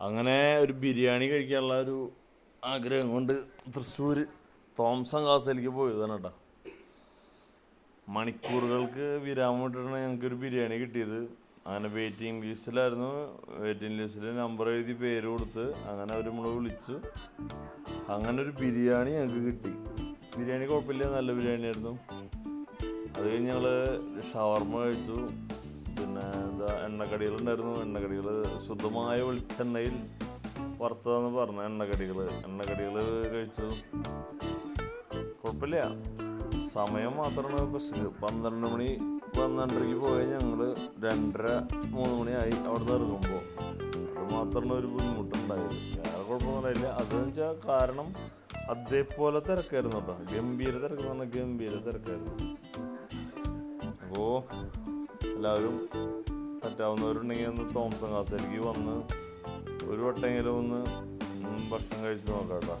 അങ്ങനെ ഒരു ബിരിയാണി കഴിക്കാനുള്ള ഒരു ആഗ്രഹം കൊണ്ട് തൃശ്ശൂർ തോംസൺ കാസയിലേക്ക് പോയതാണ് കേട്ടോ. മണിക്കൂറുകൾക്ക് വിരാമം ഇട്ടിട്ടാണ് ഞങ്ങൾക്ക് ഒരു ബിരിയാണി കിട്ടിയത്. അങ്ങനെ വെയിറ്റിംഗ് ലിസ്റ്റിലായിരുന്നു വെയിറ്റിംഗ് ലിസ്റ്റിൽ നമ്പർ എഴുതി പേര് കൊടുത്ത് അങ്ങനെ അവർ നമ്മളെ വിളിച്ചു. അങ്ങനെ ഒരു ബിരിയാണി ഞങ്ങൾക്ക് കിട്ടി. ബിരിയാണി കുഴപ്പമില്ല നല്ല ബിരിയാണി ആയിരുന്നു അത് കഴിഞ്ഞ് ഞങ്ങൾ ഷവർമ കഴിച്ചു. പിന്നെ എന്താ എണ്ണക്കടികളുണ്ടായിരുന്നു എണ്ണക്കടികൾ ശുദ്ധമായ വെളിച്ചെണ്ണയിൽ വറുത്തതെന്ന് പറഞ്ഞ എണ്ണക്കടികൾ. എണ്ണക്കടികൾ കഴിച്ചു. കുഴപ്പമില്ല. സമയം മാത്രമാണ് പ്രശ്നം പന്ത്രണ്ട് മണി പന്ത്രണ്ടരയ്ക്ക് പോയി ഞങ്ങൾ രണ്ടര മൂന്ന് മണിയായി അവിടെ നിന്ന് ഇറങ്ങുമ്പോൾ. അത് മാത്രമാണ് ഒരു ബുദ്ധിമുട്ടുണ്ടായത്. വേറെ കുഴപ്പമൊന്നുമില്ല. അതെന്ന് വെച്ചാൽ കാരണം അതേപോലെ തിരക്കായിരുന്നു കേട്ടോ. ഗംഭീര തിരക്കെന്ന് പറഞ്ഞാൽ ഗംഭീര തിരക്കായിരുന്നു. എല്ലാവരും പറ്റാവുന്നവരുണ്ടെങ്കിൽ ഒന്ന് തോംസൺ കാസയിലേക്ക് വന്ന് ഒരു വട്ടെങ്കിലും ഒന്ന് ഭക്ഷണം കഴിച്ച് നോക്കാം കേട്ടോ.